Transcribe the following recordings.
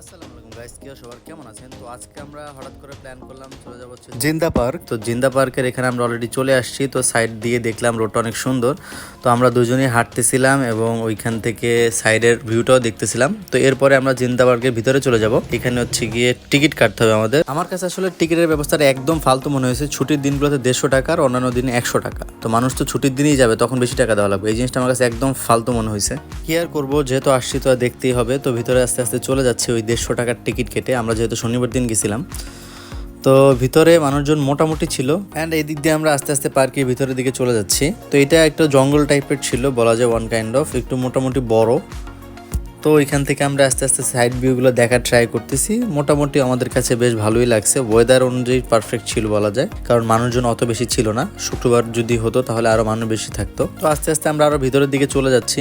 আসসালামু আলাইকুম গাইস কি সবার কেমন আছেন? তো আজকে আমরা হঠাৎ করে প্ল্যান করলাম চলে যাব জিন্দা পার্ক। তো জিন্দা পার্কের এখানে আমরা অলরেডি চলে আসছি তো সাইড দিয়ে দেখলাম রোডটা অনেক সুন্দর। তো আমরা দুজনেই হাঁটতেছিলাম এবং ওইখান থেকে সাইডের ভিউটাও দেখতেছিলাম। তো এরপরে আমরা জিন্দা পার্কের ভিতরে চলে যাব। এখানে হচ্ছে গিয়ে টিকিট কাটতে হবে আমাদের। আমার কাছে আসলে টিকিটের ব্যবস্থাটা একদম ফালতু মনে হয়েছে। ছুটির দিনগুলোতে দেড়শো টাকা আর অন্যান্য দিনে একশো টাকা। তো মানুষ তো ছুটির দিনেই যাবে তখন বেশি টাকা দেওয়া লাগবে। এই জিনিসটা আমার কাছে একদম ফালতু মনে হয়েছে। কি আর করব যেহেতু আসছি তো আর দেখতেই হবে। তো ভিতরে আস্তে আস্তে চলে যাচ্ছে ওই দেড়শো টাকার টিকিট কেটে আমরা যেহেতু শনিবার দিন গেছিলাম, তো ভিতরে মানুষজন মোটামুটি ছিল। অ্যান্ড এই দিক দিয়ে আমরা আস্তে আস্তে পার্কের ভিতরের দিকে চলে যাচ্ছি। তো এটা একটা জঙ্গল টাইপের ছিল, বলা যায় ওয়ান কাইন্ড অফ একটু মোটামুটি বড়। তো এখান থেকে আমরা আস্তে আস্তে সাইড ভিউগুলো দেখার ট্রাই করতেছি। মোটামুটি আমাদের কাছে বেশ ভালোই লাগছে। ওয়েদার অনুযায়ী পারফেক্ট ছিল বলা যায়, কারণ মানুষজন অত বেশি ছিল না। শুক্রবার যদি হতো তাহলে আরও মানুষ বেশি থাকতো। তো আস্তে আস্তে আমরা আরও ভিতরের দিকে চলে যাচ্ছি।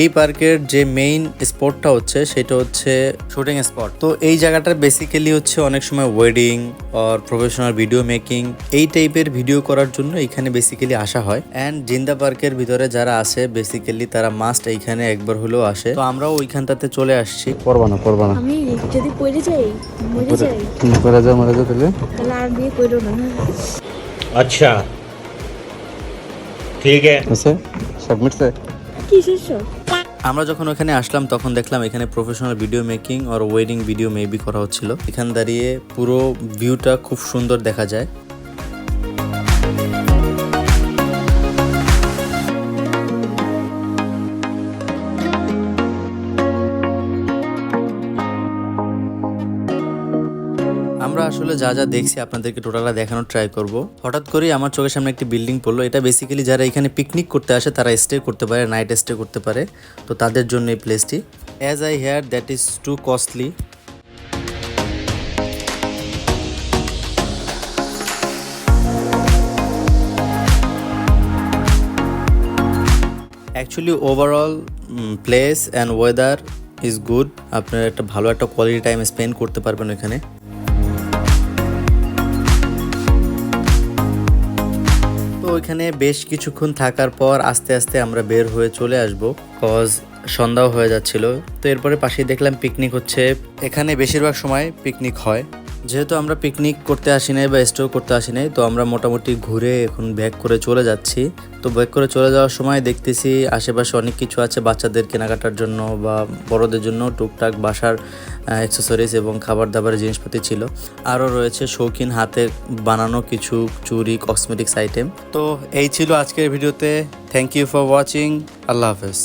এই পার্কের যে মেইন স্পটটা হচ্ছে, সেটা হচ্ছে শুটিং স্পট তো এই জায়গাটার বেসিক্যালি হচ্ছে অনেক সময় wedding or professional video making এই টাইপের ভিডিও করার জন্য এখানে বেসিক্যালি আসা হয়। অ্যান্ড জিন্দা পার্কের ভিতরে যারা আসে বেসিক্যালি তারা মাস্ট এইখানে একবার হলেও আসে। তো আমরাও এখানটাতে চলে আসছি। করবা না করবা না আমি যদি পড়ে যাই মরে যাই। তুমি পড়ে যাও মরে যাও তাহলে। তাহলে আর বিয়ে করো না। আচ্ছা। ঠিক আছে। সাবমিট সে কিসের সব? আমরা যখন ওখানে আসলাম তখন দেখলাম এখানে প্রফেশনাল ভিডিও মেকিং আর ওয়েডিং ভিডিও মেবি করা হচ্ছিল। এখান দাঁড়িয়ে পুরো ভিউটা খুব সুন্দর দেখা যায়। আসলে যা যা দেখছি আপনাদেরকে টোটালটা দেখানোর ট্রাই করব। হঠাৎ করেই আমার চোখের সামনে একটি বিল্ডিং পড়ল। এটা বেসিক্যালি যারা এখানে পিকনিক করতে আসে, তারা স্টে করতে পারে নাইট স্টে করতে পারে। তো তাদের জন্য এই প্লেসটি as I hear that is too costly actually overall place and weather is good আপনার একটা ভালো একটা কোয়ালিটি টাইম স্পেন্ড করতে পারবেন এখানে ওইখানে বেশ কিছুক্ষণ থাকার পর আস্তে আস্তে আমরা বের হয়ে চলে আসব। কজ সন্ধ্যাও হয়ে যাচ্ছিল। তো এরপরে পাশেই দেখলাম পিকনিক হচ্ছে। এখানে বেশিরভাগ সময় পিকনিক হয়। যেহেতু আমরা পিকনিক করতে আসি নাই বা স্টেও করতে আসি নাই, তো আমরা মোটামুটি ঘুরে এখন ব্যাক করে চলে যাচ্ছি। তো ব্যাক করে চলে যাওয়ার সময় দেখতেছি আশেপাশে অনেক কিছু আছে বাচ্চাদের কেনাকাটার জন্য বা বড়দের জন্য টুকটাক বাসার অ্যাক্সেসরিজ এবং খাবার দাবারের জিনিসপাতি ছিল। আরও রয়েছে শৌখিন হাতে বানানো কিছু চুরি কসমেটিক্স আইটেম তো এই ছিল আজকের ভিডিওতে। থ্যাংক ইউ ফর ওয়াচিং আল্লাহ হাফেজ।